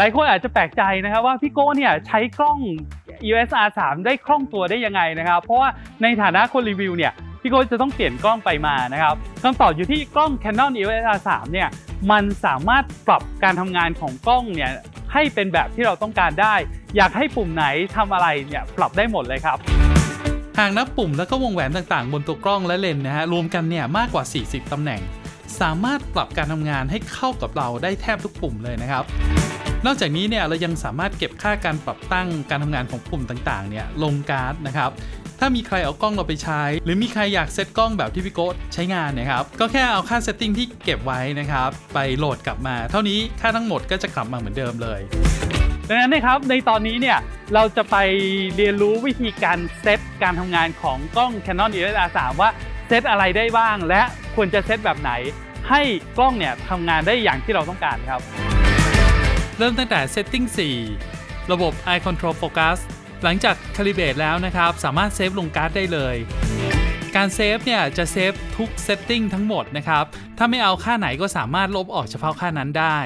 หลายคนอาจจะแปลกใจนะครับว่าพี่โก้เนี่ยใช้กล้อง EOS R3 ได้คล่องตัวได้ยังไงนะครับ เพราะว่าในฐานะคนรีวิวเนี่ยพี่โก้จะต้องเปลี่ยนกล้องไปมานะครับคำตอบอยู่ที่กล้อง Canon EOS R3 เนี่ยมันสามารถปรับการทำงานของกล้องเนี่ยให้เป็นแบบที่เราต้องการได้ อยากให้ปุ่มไหนทำอะไรเนี่ยปรับได้หมดเลยครับหากนับปุ่มแล้วก็วงแหวนต่างๆ บนตัวกล้องและเลนนะฮะรวมกันเนี่ยมากกว่า 40ตำแหน่ง สามารถปรับการทำงานให้เข้ากับเราได้แทบทุกปุ่มเลยนะครับ นอกจากนี้เนี่ยเรายังสามารถเก็บค่าการปรับตั้งการทำงานของปุ่มต่างๆเนี่ยลงการ์ดนะครับถ้ามีใครเอากล้องเราไปใช้ หรือมีใครอยากเซตกล้องแบบที่พี่โก้ใช้งานเนะครับ ก็แค่เอาค่าเซตติ้งที่เก็บไว้นะครับ ไปโหลดกลับมา เท่านี้ค่าทั้งหมดก็จะกลับมาเหมือนเดิมเลยดังนั้นนะครับในตอนนี้เนี่ยเราจะไปเรียนรู้วิธีการเซตการทำงานของกล้อง Canon EOS R3 ว่าเซตอะไรได้บ้าง และควรจะเซตแบบไหน ให้กล้องเนี่ยทำงานได้อย่างที่เราต้องการครับ เริ่มตั้งแต่ Setting 4 ระบบ Eye Control Focus หลังจาก Calibrate แล้วนะครับ สามารถเซฟลงการ์ดได้เลย การเซฟเนี่ยจะเซฟทุก Setting ทั้งหมดนะครับ ถ้าไม่เอาค่าไหนก็สามารถลบออกเฉพาะค่านั้นได้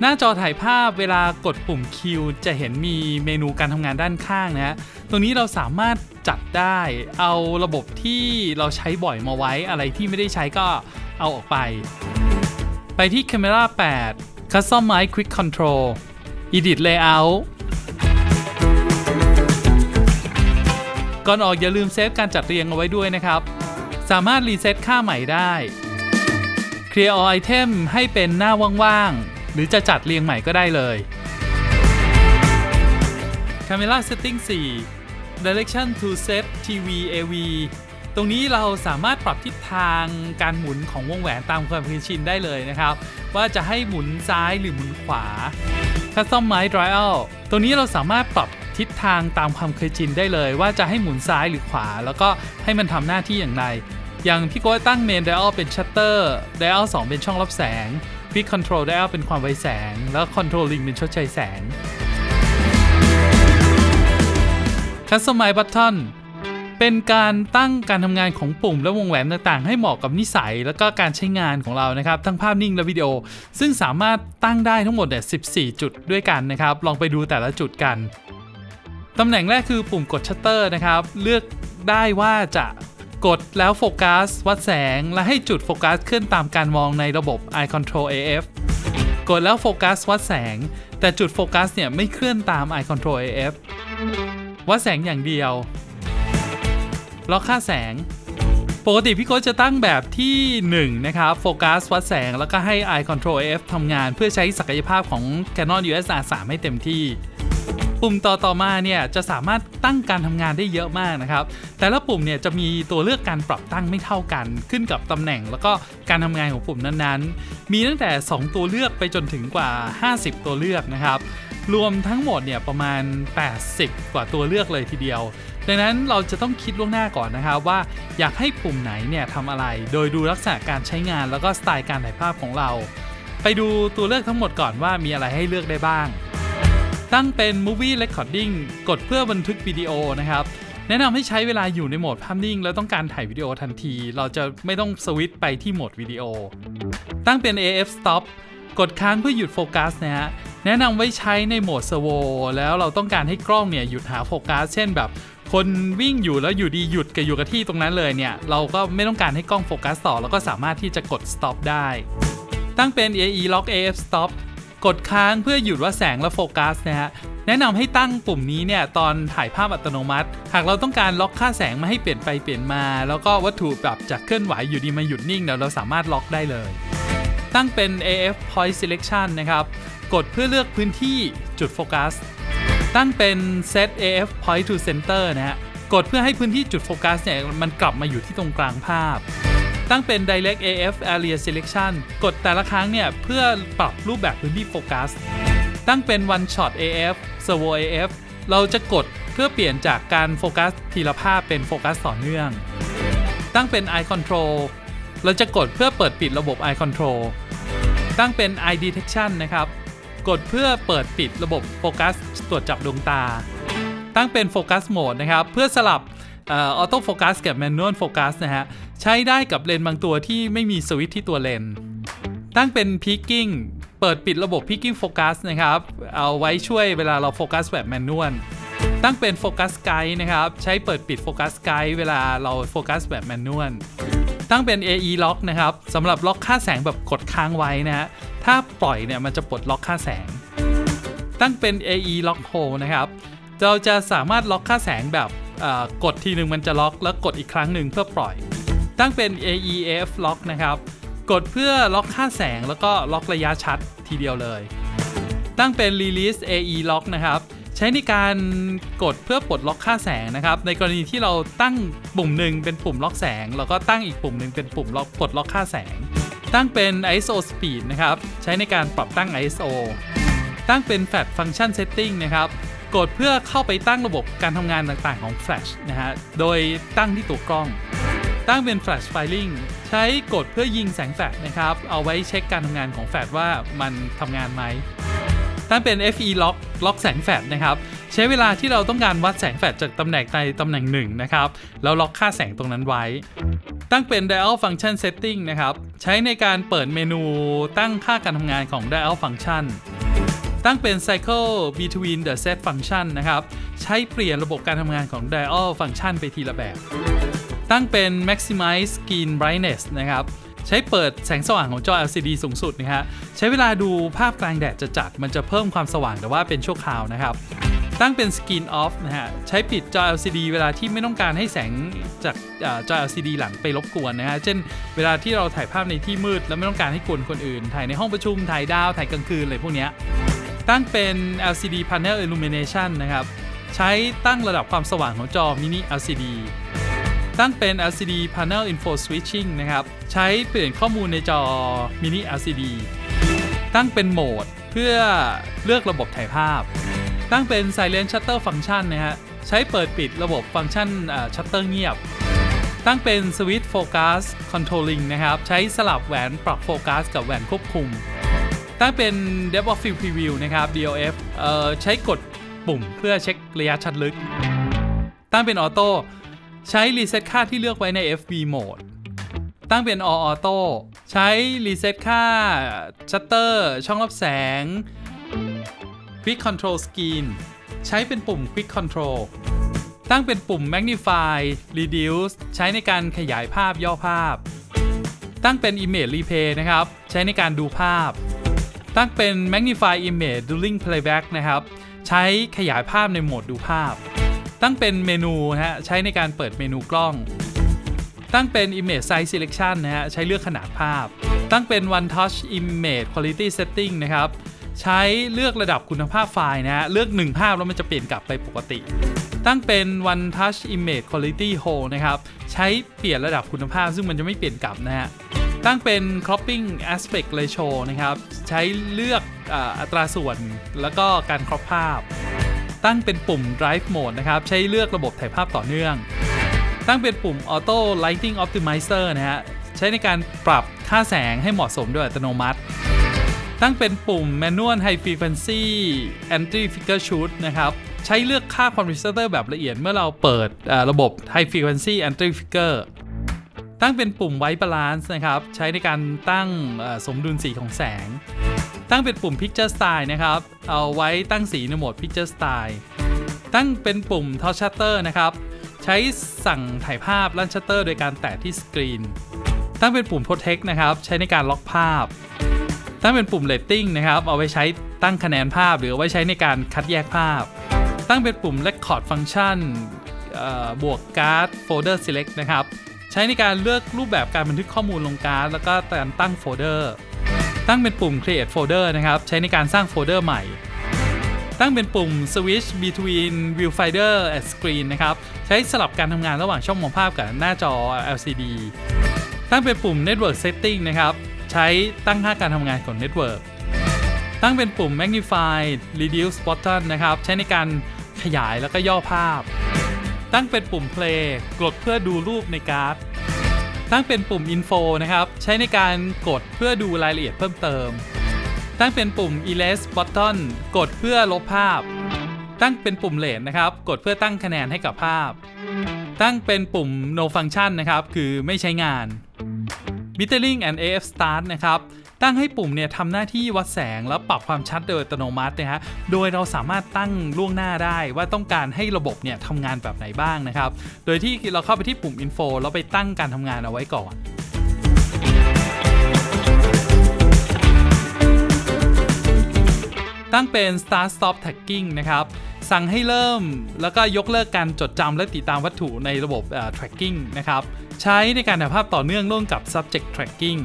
หน้าจอถ่ายภาพเวลากดปุ่ม Q จะเห็นมีเมนูการทำงานด้านข้างนะฮะ ตรงนี้เราสามารถจัดได้ เอาระบบที่เราใช้บ่อยมาไว้อะไรที่ไม่ได้ใช้ก็เอาออกไป ไปที่ Camera 8 Customize Quick Control Edit Layout ก่อนออกอย่าลืมเซฟการจัดเรียงเอาไว้ด้วยนะครับ สามารถรีเซ็ตค่าใหม่ได้ Clear All Item ให้เป็นหน้าว่างๆ หรือจะจัดเรียงใหม่ก็ได้เลย Camera Setting 4 Direction to Set TV AV ตรงนี้เราสามารถปรับทิศทางการหมุนของวงแหวนตามความเคยชินได้เลยนะครับ ว่าจะให้หมุนซ้ายหรือหมุนขวา Customize Dial ตรงนี้เราสามารถปรับทิศทางตามความเคยชินได้เลย ว่าจะให้หมุนซ้ายหรือขวา แล้วก็ให้มันทำหน้าที่อย่างไร อย่างพี่โก้ตั้งเมน Dial เป็น Shutter Dial 2 เป็นช่องรับแสง Quick Control Dial เป็นความไวแสง แล้ว Controlling เป็นชดเชยแสง Customize Button เป็นการตั้งการทำงานของปุ่มและวงแหวนต่างๆ ให้เหมาะกับนิสัย แล้วก็การใช้งานของเรานะครับทั้งภาพนิ่งและวิดีโอ ซึ่งสามารถตั้งได้ทั้งหมดเนี่ย14 จุดด้วยกันนะครับ ลองไปดูแต่ละจุดกันตำแหน่งแรกคือปุ่มกดชัตเตอร์นะครับ เลือกได้ว่าจะกดแล้วโฟกัส วัดแสง และให้จุดโฟกัสขึ้นตามการมองในระบบ Eye Control AF กดแล้วโฟกัส วัดแสง แต่จุดโฟกัสเนี่ยไม่เคลื่อนตาม Eye Control AF วัดแสงอย่างเดียว ล็อกค่าแสง ปกติพี่โค้ชจะตั้งแบบที่ 1 นะครับ โฟกัสวัดแสง แล้วก็ให้ Eye Control F ทำงานเพื่อใช้ศักยภาพของ Canon EOS R3 ให้เต็มที่ ปุ่มต่อต่อมาเนี่ยจะสามารถตั้งการทำงานได้เยอะมากนะครับ แต่ละปุ่มเนี่ยจะมีตัวเลือกการปรับตั้งไม่เท่ากัน ขึ้นกับตำแหน่งแล้วก็การทำงานของปุ่มนั้นๆ มีตั้งแต่ 2 ตัวเลือกไปจนถึงกว่า 50 ตัวเลือกนะครับรวมทั้งหมดเนี่ยประมาณ 80 กว่าตัวเลือกเลยทีเดียว ดังนั้นเราจะต้องคิดล่วงหน้าก่อนนะครับว่าอยากให้ปุ่มไหนเนี่ยทำอะไร โดยดูลักษณะการใช้งานแล้วก็สไตล์การถ่ายภาพของเรา ไปดูตัวเลือกทั้งหมดก่อนว่ามีอะไรให้เลือกได้บ้าง ตั้งเป็น Movie Recording กดเพื่อบันทึกวิดีโอนะครับแนะนำให้ใช้เวลาอยู่ในโหมดภาพนิ่ง แล้วต้องการถ่ายวิดีโอทันที เราจะไม่ต้องสวิตช์ไปที่โหมดวิดีโอ ตั้งเป็น AF Stop กดค้างเพื่อหยุดโฟกัสนะฮะแนะนำไว้ใช้ในโหมด Servo แล้วเราต้องการให้กล้องเนี่ยหยุดหาโฟกัส เช่นแบบ คนวิ่งอยู่แล้วอยู่ดีหยุดกับอยู่กับที่ตรงนั้นเลยเนี่ย เราก็ไม่ต้องการให้กล้องโฟกัสต่อ แล้วก็สามารถที่จะกด stop ได้ ตั้งเป็น AE Lock AF Stop กดค้างเพื่อหยุดว่าแสงและโฟกัสนะฮะแนะนำให้ตั้งปุ่มนี้เนี่ยตอนถ่ายภาพอัตโนมัติ หากเราต้องการล็อกค่าแสงไม่ให้เปลี่ยนไปเปลี่ยนมา แล้วก็วัตถุแบบจากเคลื่อนไหวอยู่ดีมาหยุดนิ่งเดี๋ยวเราสามารถล็อกได้เลย ตั้งเป็น AF Point Selection นะครับ กดเพื่อเลือกพื้นที่จุดโฟกัส ตั้งเป็น Set AF Point to Center นะฮะ กดเพื่อให้พื้นที่จุดโฟกัสเนี่ยมันกลับมาอยู่ที่ตรงกลางภาพ ตั้งเป็น Direct AF Area Selection กดแต่ละครั้งเนี่ยเพื่อปรับรูปแบบพื้นที่โฟกัส ตั้งเป็น One Shot AF Servo AF เราจะกดเพื่อเปลี่ยนจากการโฟกัสทีละภาพเป็นโฟกัสต่อเนื่อง ตั้งเป็น Eye Control เราจะกดเพื่อเปิดปิดระบบ Eye Control ตั้งเป็น Eye Detection นะครับ กดเพื่อเปิดปิดระบบโฟกัสตรวจจับดวงตา ตั้งเป็นโฟกัสโหมดนะครับ เพื่อสลับออโต้โฟกัสกับแมนนวลโฟกัสนะฮะ ใช้ได้กับเลนส์บางตัวที่ไม่มีสวิตช์ที่ตัวเลนส์ตั้งเป็น Peaking เปิดปิดระบบ Peaking Focus นะครับ เอาไว้ช่วยเวลาเราโฟกัสแบบแมนนวลตั้งเป็น Focus Guide นะครับ ใช้เปิดปิด Focus Guide เวลาเราโฟกัสแบบแมนนวลตั้งเป็น AE Lock นะครับสำหรับล็อกค่าแสงแบบกดค้างไว้นะฮะ ถ้าปล่อยเนี่ยมันจะปลดล็อกค่าแสง ตั้งเป็น AE Lock Hold นะครับ เราจะสามารถล็อกค่าแสงแบบกดทีหนึ่งมันจะล็อกแล้วกดอีกครั้งหนึ่งเพื่อปล่อย ตั้งเป็น AEF Lock นะครับ กดเพื่อล็อกค่าแสงแล้วก็ล็อกระยะชัดทีเดียวเลย ตั้งเป็น Release AE Lock นะครับใช้ในการกดเพื่อปลดล็อกค่าแสงนะครับ ในกรณีที่เราตั้งปุ่มหนึ่งเป็นปุ่มล็อกแสง แล้วก็ตั้งอีกปุ่มหนึ่งเป็นปุ่มล็อกปลดล็อกค่าแสง ตั้งเป็น ISO Speed นะครับ ใช้ในการปรับตั้ง ISO ตั้งเป็น Flash Function Setting นะครับกดเพื่อเข้าไปตั้งระบบการทำงานต่างๆของ Flash นะฮะ โดยตั้งที่ตัวกล้อง ตั้งเป็น Flash Filing ใช้กดเพื่อยิงแสงแฟลชนะครับ เอาไว้เช็คการทำงานของแฟลชว่ามันทำงานไหม ตั้งเป็น FE Lock ล็อกแสงแฟลชนะครับ ใช้เวลาที่เราต้องการวัดแสงแฟลชจากตำแหน่งใดตำแหน่งหนึ่งนะครับ แล้วล็อกค่าแสงตรงนั้นไว้ ตั้งเป็น Dial Function Setting นะครับ ใช้ในการเปิดเมนูตั้งค่าการทำงานของ Dial Function ตั้งเป็น Cycle Between the Set Function นะครับ ใช้เปลี่ยนระบบการทำงานของ Dial Function ไปทีละแบบ ตั้งเป็น Maximize Screen Brightness นะครับ ใช้เปิดแสงสว่างของจอ LCD สูงสุดนะฮะใช้เวลาดูภาพกลางแดดจะจัดมันจะเพิ่มความสว่างแต่ว่าเป็นชั่วคราวนะครับตั้งเป็น Screen Off นะฮะ ใช้ปิดจอ LCD เวลาที่ไม่ต้องการให้แสงจากจอ LCD หลังไปรบกวนนะฮะ เช่น เวลาที่เราถ่ายภาพในที่มืด แล้วไม่ต้องการให้กวนคนอื่น ถ่ายในห้องประชุม ถ่ายดาว ถ่ายกลางคืนอะไรพวกนี้ตั้งเป็น LCD Panel Illumination นะครับ ใช้ตั้งระดับความสว่างของจอ Mini LCD ตั้งเป็น LCD Panel Info Switching นะครับ ใช้เปลี่ยนข้อมูลในจอ Mini LCD ตั้งเป็นโหมดเพื่อเลือกระบบถ่ายภาพ ตั้งเป็น Silent Shutter Function นะฮะ ใช้เปิดปิดระบบฟังก์ชันชัตเตอร์เงียบ ตั้งเป็น Switch Focus Controlling นะครับ ใช้สลับแหวนปรับโฟกัสกับแหวนควบคุม ตั้งเป็น Depth of Field Preview นะครับ DOF เอ่อใช้กดปุ่มเพื่อเช็คระยะชัดลึก ตั้งเป็นออโต้ ใช้รีเซ็ตค่าที่เลือกไว้ใน FV Mode ตั้งเป็น All Auto ใช้รีเซ็ตค่าชัตเตอร์ช่องรับแสง Quick Control Screen ใช้เป็นปุ่ม Quick Control ตั้งเป็นปุ่ม Magnify Reduce ใช้ในการขยายภาพย่อภาพ ตั้งเป็น Image Replay นะครับ ใช้ในการดูภาพ ตั้งเป็น Magnify Image During Playback นะครับ ใช้ขยายภาพในโหมดดูภาพ ตั้งเป็นเมนูนะฮะใช้ในการเปิดเมนูกล้อง ตั้งเป็น Image Size Selection นะฮะใช้เลือกขนาดภาพ ตั้งเป็น One Touch Image Quality Setting นะครับใช้เลือกระดับคุณภาพไฟล์นะฮะเลือก 1 ภาพแล้วมันจะเปลี่ยนกลับไปปกติ ตั้งเป็น One Touch Image Quality hole นะครับใช้เปลี่ยนระดับคุณภาพซึ่งมันจะไม่เปลี่ยนกลับนะฮะตั้งเป็น cropping aspect ratio นะครับ ใช้เลือกออัตราส่วนแล้วก็การครอปภาพ ตั้งเป็นปุ่ม drive mode นะครับ ใช้เลือกระบบถ่ายภาพต่อเนื่อง ตั้งเป็นปุ่ม auto lighting optimizer นะฮะ ใช้ในการปรับค่าแสงให้เหมาะสมโดยอัตโนมัติ ตั้งเป็นปุ่ม manual high frequency anti flicker shoot นะครับ ใช้เลือกค่า condenser แบบละเอียดเมื่อเราเปิดระบบ high frequency anti flicker ตั้งเป็นปุ่ม white balance นะครับ ใช้ในการตั้งสมดุลสีของแสง ตั้งเป็นปุ่ม picture style นะครับ เอาไว้ตั้งสีในโหมด picture style ตั้งเป็นปุ่ม touch shutter นะครับ ใช้สั่งถ่ายภาพลั่นชัตเตอร์โดยการแตะที่สกรีน ตั้งเป็นปุ่ม protect นะครับ ใช้ในการล็อกภาพ ตั้งเป็นปุ่ม rating นะครับ เอาไว้ใช้ตั้งคะแนนภาพ หรือเอาไว้ใช้ในการคัดแยกภาพ ตั้งเป็นปุ่ม Record Function บวกการ์ด folder select นะครับ ใช้ในการเลือกรูปแบบการบันทึกข้อมูลลงการ์ดแล้วก็การตั้งโฟลเดอร์ ตั้งเป็นปุ่ม create folder นะครับ ใช้ในการสร้างโฟลเดอร์ใหม่ ตั้งเป็นปุ่ม switch between viewfinder and screen นะครับ ใช้สลับการทำงานระหว่างช่องมองภาพกับหน้าจอ LCD ตั้งเป็นปุ่ม network setting นะครับ ใช้ตั้งค่าการทำงานของ network ตั้งเป็นปุ่ม magnify reduce button นะครับ ใช้ในการขยายแล้วก็ย่อภาพ ตั้งเป็นปุ่ม play กดเพื่อดูรูปในการ์ด ตั้งเป็นปุ่ม info นะครับ ใช้ในการกดเพื่อดูรายละเอียดเพิ่มเติม ตั้งเป็นปุ่ม erase button กดเพื่อลบภาพ ตั้งเป็นปุ่มเลนนะครับ กดเพื่อตั้งคะแนนให้กับภาพ ตั้งเป็นปุ่ม no function นะครับ คือไม่ใช้งาน Metering and AF Start นะครับ ตั้งให้ปุ่มเนี่ยทำหน้าที่วัดแสงแล้วปรับความชัดโดยอัตโนมัตินะฮะ โดยเราสามารถตั้งล่วงหน้าได้ว่าต้องการให้ระบบเนี่ยทำงานแบบไหนบ้างนะครับ โดยที่เราเข้าไปที่ปุ่ม info แล้วไปตั้งการทำงานเอาไว้ก่อนตั้งเป็น start stop tagging นะครับ สั่งให้เริ่มแล้วก็ยกเลิกการจดจำและติดตามวัตถุในระบบ tracking นะครับ ใช้ในการถ่ายภาพต่อเนื่องร่วมกับ subject tracking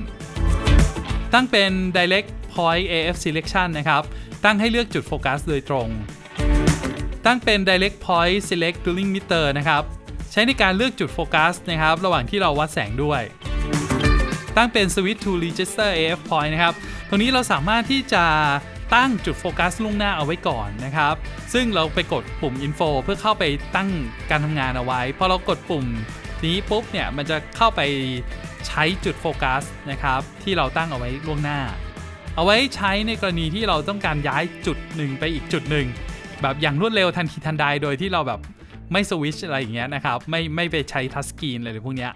ตั้งเป็น direct point AF selection นะครับ ตั้งให้เลือกจุดโฟกัสโดยตรง ตั้งเป็น direct point select during meter นะครับ ใช้ในการเลือกจุดโฟกัสนะครับ ระหว่างที่เราวัดแสงด้วย ตั้งเป็น switch to register AF point นะครับ ตรงนี้เราสามารถที่จะตั้งจุดโฟกัสล่วงหน้าเอาไว้ก่อนนะครับ ซึ่งเราไปกดปุ่ม info เพื่อเข้าไปตั้งการทำงานเอาไว้ พอเรากดปุ่มนี้ปุ๊บเนี่ย มันจะเข้าไป ใช้จุดโฟกัสนะครับที่เราตั้งเอาไว้ล่วงหน้า เอาไว้ใช้ในกรณีที่เราต้องการย้ายจุดหนึ่งไปอีกจุดหนึ่งแบบอย่างรวดเร็วทันทีทันใดโดยที่เราแบบไม่สวิชอะไรอย่างเงี้ยนะครับ ไม่ไม่ไปใช้ทัชสกรีนอะไรพวกเนี้ย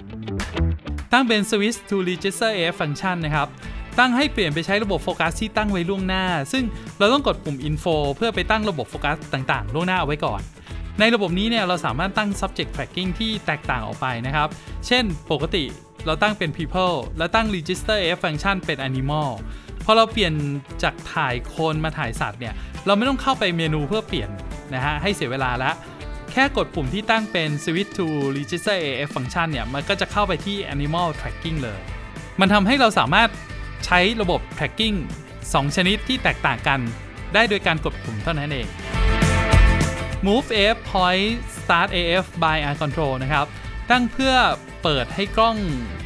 ตั้งเป็น switch to register AF function นะครับ ตั้งให้เปลี่ยนไปใช้ระบบโฟกัสที่ตั้งไว้ล่วงหน้า ซึ่งเราต้องกดปุ่ม info เพื่อไปตั้งระบบโฟกัสต่างๆ ล่วงหน้าเอาไว้ก่อน ในระบบนี้เนี่ยเราสามารถตั้ง subject tracking ที่แตกต่างออกไปนะครับ เช่นปกติ เราตั้งเป็น people แล้วตั้ง register AF function เป็น animal พอเราเปลี่ยนจากถ่ายคนมาถ่ายสัตว์เนี่ย เราไม่ต้องเข้าไปเมนูเพื่อเปลี่ยนนะฮะ ให้เสียเวลาล้วแค่กดปุ่มที่ตั้งเป็น switch to register AF function เนี่ย มันก็จะเข้าไปที่ animal tracking เลย มันทำให้เราสามารถใช้ระบบ tracking 2 ชนิดที่แตกต่างกัน ได้โดยการกดปุ่มเท่านั้นเอง move AF point start AF by eye control นะครับ ตั้งเพื่อ เปิดให้กล้อง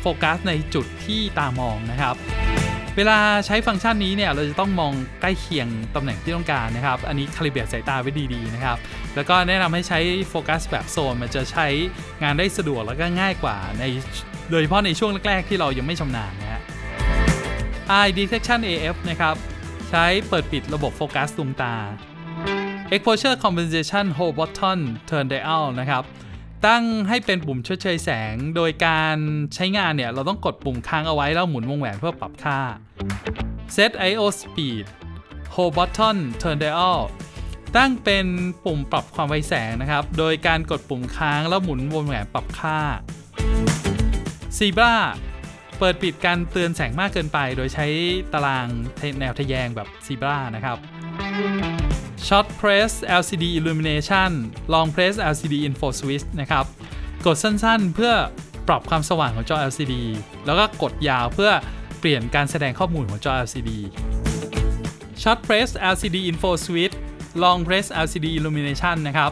โฟกัสในจุดที่ตามองนะครับ เวลาใช้ฟังก์ชันนี้เนี่ยเราจะต้องมองใกล้เคียงตำแหน่งที่ต้องการนะครับ อันนี้คาลิเบรตสายตาไว้ดีๆนะครับ แล้วก็แนะนำให้ใช้โฟกัสแบบโซนมันจะใช้งานได้สะดวกแล้วก็ง่ายกว่าในโดยเฉพาะในช่วงแรกๆ ที่เรายังไม่ชำนาญนะฮะ Eye Detection AF นะครับ ใช้เปิดปิดระบบโฟกัสดวงตา Exposure Compensation Hold Button Turn Dial นะครับ ตั้งให้เป็นปุ่มชดเชยแสง โดยการใช้งานเนี่ย เราต้องกดปุ่มค้างเอาไว้ แล้วหมุนวงแหวนเพื่อปรับค่า Set IO Speed Hold Button Turn Dial ตั้งเป็นปุ่มปรับความไวแสงนะครับ โดยการกดปุ่มค้างแล้วหมุนวงแหวนปรับค่า Zebra เปิดปิดการเตือนแสงมากเกินไป โดยใช้ตารางแนวทะแยงแบบ Zebra นะครับ Short Press LCD Illumination Long Press LCD Info Switch นะครับ กดสั้นๆ เพื่อปรับความสว่างของจอ LCD แล้วก็กดยาวเพื่อเปลี่ยนการแสดงข้อมูลของจอ LCD Short Press LCD Info Switch Long Press LCD Illumination นะครับ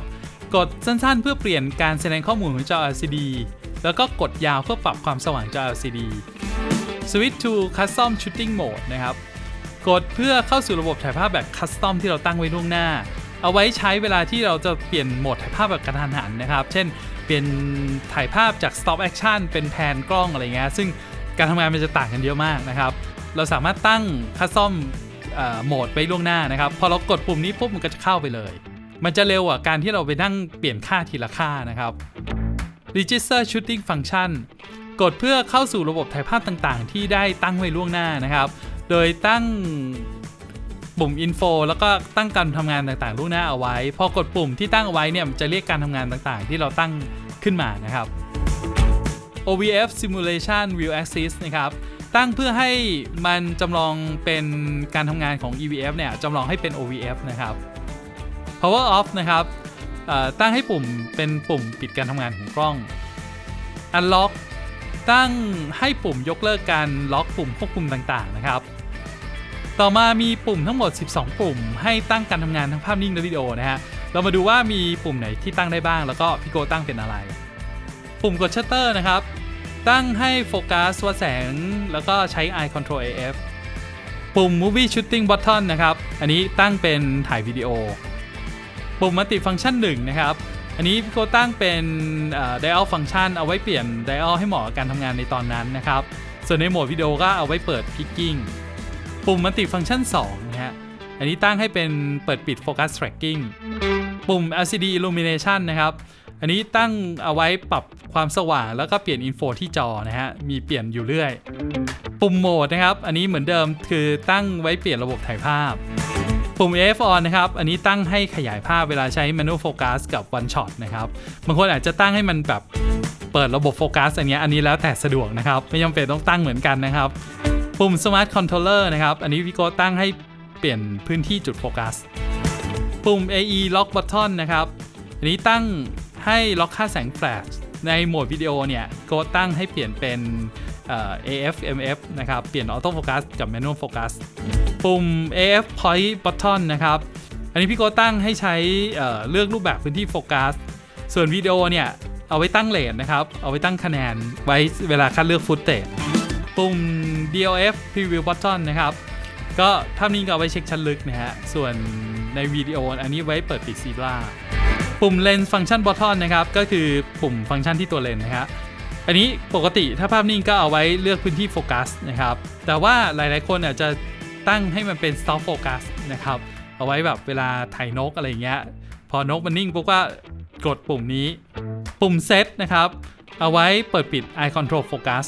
กดสั้นๆ เพื่อเปลี่ยนการแสดงข้อมูลของจอ LCD แล้วก็กดยาวเพื่อปรับความสว่างจอ LCD Switch to Custom Shooting Mode นะครับ กดเพื่อเข้าสู่ระบบถ่ายภาพแบบคัสตอมที่เราตั้งไว้ล่วงหน้า เอาไว้ใช้เวลาที่เราจะเปลี่ยนโหมดถ่ายภาพแบบกระทันหันนะครับ เช่น เปลี่ยนถ่ายภาพจาก stop action เป็นแพนกล้องอะไรเงี้ยซึ่งการทำงานมันจะต่างกันเยอะมากนะครับ เราสามารถตั้งคัสตอมโหมดไว้ล่วงหน้านะครับ พอเรากดปุ่มนี้ปุ๊บมันก็จะเข้าไปเลย มันจะเร็วกว่าการที่เราไปนั่งเปลี่ยนค่าทีละค่านะครับ Register Shooting Function กดเพื่อเข้าสู่ระบบถ่ายภาพต่างๆ ที่ได้ตั้งไว้ล่วงหน้านะครับ โดยตั้งปุ่ม info แล้วก็ตั้งการทำงานต่างๆล่วงหน้าเอาไว้ พอกดปุ่มที่ตั้งเอาไว้เนี่ยมันจะเรียกการทำงานต่างๆ ที่เราตั้งขึ้นมานะครับ OVF Simulation View Axis นะครับ ตั้งเพื่อให้มันจำลองเป็นการทำงานของ EVF เนี่ยจำลองให้เป็น OVF นะครับ Power Off นะครับตั้งให้ปุ่มเป็นปุ่มปิดการทำงานของกล้อง Unlock ตั้งให้ปุ่มยกเลิกการล็อกปุ่มควบคุมต่างๆนะครับ ต่อมามีปุ่มทั้งหมด 12 ปุ่ม ให้ตั้งการทำงานทั้งภาพนิ่งและวิดีโอนะฮะ เรามาดูว่ามีปุ่มไหนที่ตั้งได้บ้าง แล้วก็พี่โกตั้งเป็นอะไร ปุ่มกดชัตเตอร์นะครับ ตั้งให้โฟกัสวัดแสง แล้วก็ใช้ Eye Control AF ปุ่ม Movie Shooting Button นะครับ อันนี้ตั้งเป็นถ่ายวิดีโอ ปุ่มมัลติฟังก์ชัน1นะครับ อันนี้พี่โกตั้งเป็น dial function เอาไว้เปลี่ยน dial ให้เหมาะกับการทำงานในตอนนั้นนะครับ ส่วนในโหมดวิดีโอก็เอาไว้เปิด picking ปุ่มมัลติฟังก์ชัน2นะฮะ อันนี้ตั้งให้เป็นเปิดปิด focus tracking ปุ่ม LCD illumination นะครับ อันนี้ตั้งเอาไว้ปรับความสว่างแล้วก็เปลี่ยนอินโฟที่จอนะฮะ มีเปลี่ยนอยู่เรื่อย ปุ่มโหมดนะครับ อันนี้เหมือนเดิมคือตั้งไว้เปลี่ยนระบบถ่ายภาพ ปุ่ม AF on นะครับ อันนี้ตั้งให้ขยายภาพเวลาใช้ manual focus กับ one shot นะครับ บางคนอาจจะตั้งให้มันแบบเปิดระบบโฟกัสอันนี้อันนี้แล้วแต่สะดวกนะครับ ไม่จำเป็นต้องตั้งเหมือนกันนะครับ ปุ่ม smart controller นะครับ อันนี้พี่โก้ตั้งให้เปลี่ยนพื้นที่จุดโฟกัส ปุ่ม AE lock button นะครับ อันนี้ตั้งให้ล็อกค่าแสงแฟลช ในโหมดวิดีโอเนี่ยโก้ตั้งให้เปลี่ยนเป็น AF MF นะครับ เปลี่ยนออโต้โฟกัสกับ manual focus ปุ่ม AF point button นะครับ อันนี้พี่โก้ตั้งให้ใช้เเลือกรูปแบบพื้นที่โฟกัส ส่วนวิดีโอเนี่ยเอาไว้ตั้งเลทนะครับ เอาไว้ตั้งคะแนน ไว้เวลาคัดเลือกฟุตเตจปุ่ม DLF preview button นะครับ ก็ภาพนี้ก็เอาไว้เช็คชั้นลึกนะฮะ ส่วนในวิดีโออันนี้ไว้เปิดปิดซีบราปุ่ม lens function button นะครับ ก็คือปุ่มฟังก์ชันที่ตัวเลนส์นะครับอันนี้ปกติถ้าภาพนิ่งก็เอาไว้เลือกพื้นที่โฟกัสนะครับ แต่ว่าหลายๆคนอาจจะตั้งให้มันเป็น stop focus นะครับ เอาไว้แบบเวลาถ่ายนกอะไรเงี้ย พอนกมันนิ่งปุ๊บก็กดปุ่มนี้ ปุ่ม set นะครับ เอาไว้เปิดปิด eye control focus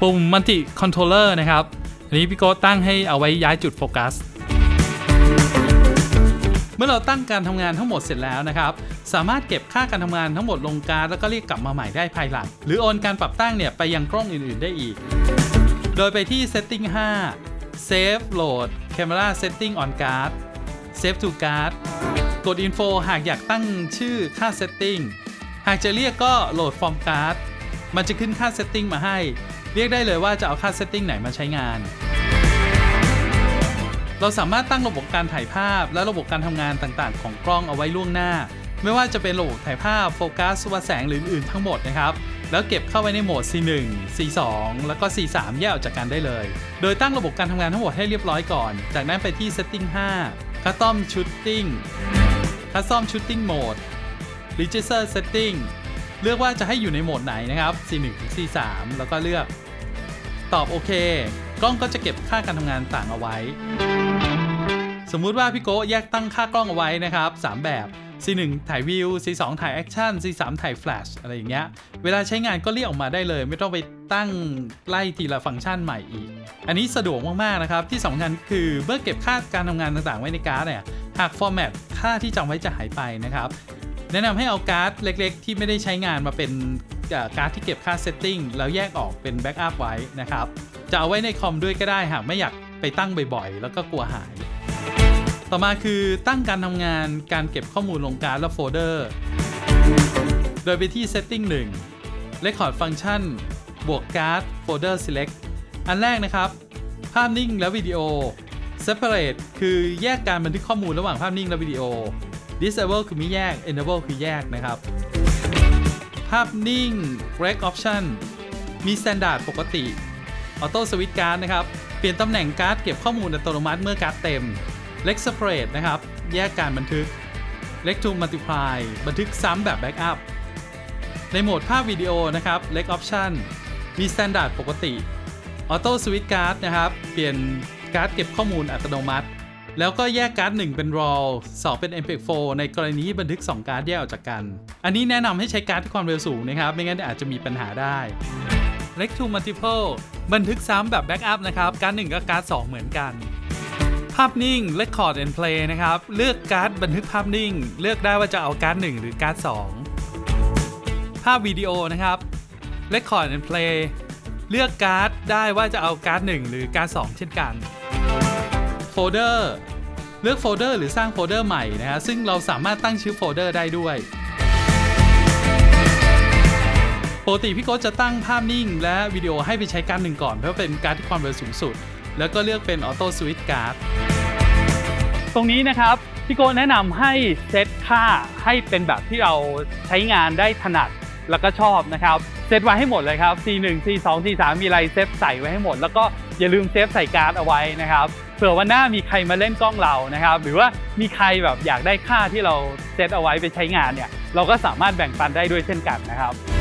ปุ่ม multi controller นะครับ อันนี้พี่โก้ตั้งให้เอาไว้ย้ายจุดโฟกัส เมื่อเราตั้งการทำงานทั้งหมดเสร็จแล้วนะครับ สามารถเก็บค่าการทำงานทั้งหมดลงการแล้วก็เรียกกลับมาใหม่ได้ภายหลัง หรือโอนการปรับตั้งเนี่ยไปยังกล้องอื่น ๆ ได้อีก โดยไปที่ setting 5 save load camera setting on card save to card กด info หากอยากตั้งชื่อค่า setting หากจะเรียกก็โหลด from card มันจะขึ้นค่า setting มาให้ เรียกได้เลยว่าจะเอาค่า setting ไหนมาใช้งาน เราสามารถตั้งระบบการถ่ายภาพ และระบบการทำงานต่างๆ ของกล้องเอาไว้ล่วงหน้า ไม่ว่าจะเป็นระบบถ่ายภาพโฟกัสวัดแสงหรืออื่นๆทั้งหมดนะครับแล้วเก็บเข้าไว้ในโหมด C1 C2 แล้วก็ C3 แยกออกจากกันได้เลย โดยตั้งระบบการทำงานทั้งหมดให้เรียบร้อยก่อน จากนั้นไปที่ Setting 5 Custom Shooting Custom Shooting Mode Register Setting เลือกว่าจะให้อยู่ในโหมดไหนนะครับ C1 ถึง C3 แล้วก็เลือก ตอบโอเค กล้องก็จะเก็บค่าการทำงานต่างเอาไว้ สมมุติว่าพี่โก้แยกตั้งค่ากล้องเอาไว้นะครับ 3 แบบ C1 ถ่ายวิว C2 ถ่ายแอคชั่น C3 ถ่ายแฟลชอะไรอย่างเงี้ย เวลาใช้งานก็เรียกออกมาได้เลย ไม่ต้องไปตั้งไล่ทีละฟังก์ชันใหม่อีก อันนี้สะดวกมากๆนะครับ ที่สำคัญคือเมื่อเก็บค่าการทำงานต่างๆไว้ในการ์ดเนี่ย หากฟอร์แมตค่าที่จำไว้จะหายไปนะครับ แนะนำให้เอาการ์ดเล็กๆ ที่ไม่ได้ใช้งานมาเป็นการ์ดที่เก็บค่าเซตติ้งแล้วแยกออกเป็นแบ็กอัพไว้นะครับ จะเอาไว้ในคอมด้วยก็ได้หากไม่อยากไปตั้งบ่อยๆ แล้วก็กลัวหาย ต่อมาคือตั้งการทำงานการเก็บข้อมูลลงการ์ดและโฟลเดอร์ โดยไปที่ Setting 1 Record Function บวกการ์ด Folder Select อันแรกนะครับ ภาพนิ่งและวิดีโอ Separate คือแยกการบันทึกข้อมูลระหว่างภาพนิ่งและวิดีโอ Disable คือไม่แยก Enable คือแยกนะครับ ภาพนิ่ง Rec Option มี Standard ปกติ Auto Switch Card นะครับ เปลี่ยนตำแหน่งการ์ดเก็บข้อมูลอัตโนมัติเมื่อการ์ดเต็ม Lex Separate นะครับ แยกการบันทึก Lex to Multiply บันทึกซ้ำแบบ Backup ในโหมดภาพวิดีโอนะครับ Lex Option มี Standard ปกติ Auto Switch Card นะครับ เปลี่ยนการ์ดเก็บข้อมูลอัตโนมัติ แล้วก็แยกการ์ด1เป็น RAW 2 เป็น MPEG 4ในกรณีบันทึก 2 การ์ดแยกออกจากกัน อันนี้แนะนำให้ใช้การ์ดที่ความเร็วสูงนะครับ ไม่งั้นอาจจะมีปัญหาได้ l e x to Multiple บันทึกซ้ำแบบ Backup นะครับ การ์ด1กับการ์ด2 เหมือนกัน ภาพนิ่ง Record and Play นะครับ เลือกการ์ดบันทึกภาพนิ่ง เลือกได้ว่าจะเอาการ์ด1หรือการ์ด2ภาพวิดีโอนะครับ Record and Play เลือกการ์ดได้ว่าจะเอาการ์ด1หรือการ์ด2เช่นกัน ฟลเดอร์เลือกโฟลเดอร์หรือสร้างโฟลเดอร์ใหม่นะฮะซึ่งเราสามารถตั้งชื่อโฟลเดอร์ได้ด้วยปกติพี่โก้จะตั้งภาพนิ่งและวิดีโอให้ไปใช้การหนึ่งก่อน เพราะเป็นการที่ความเร็วสูงสุด แล้วก็เลือกเป็นออโต้สวิตช์การ์ดตรงนี้นะครับพี่โก้แนะนำให้เซตค่าให้เป็นแบบที่เราใช้งานได้ถนัดแล้วก็ชอบนะครับ เซตไว้ให้หมดเลยครับ C1 C2 C3 มีอะไรเซฟใส่ไว้ให้หมด แล้วก็อย่าลืมเซฟใส่การ์ดเอาไว้นะครับ เผื่อวันหน้ามีใครมาเล่นกล้องเรานะครับ หรือว่ามีใครแบบอยากได้ค่าที่เราเซตเอาไว้ไปใช้งานเนี่ย เราก็สามารถแบ่งปันได้ด้วยเช่นกันนะครับ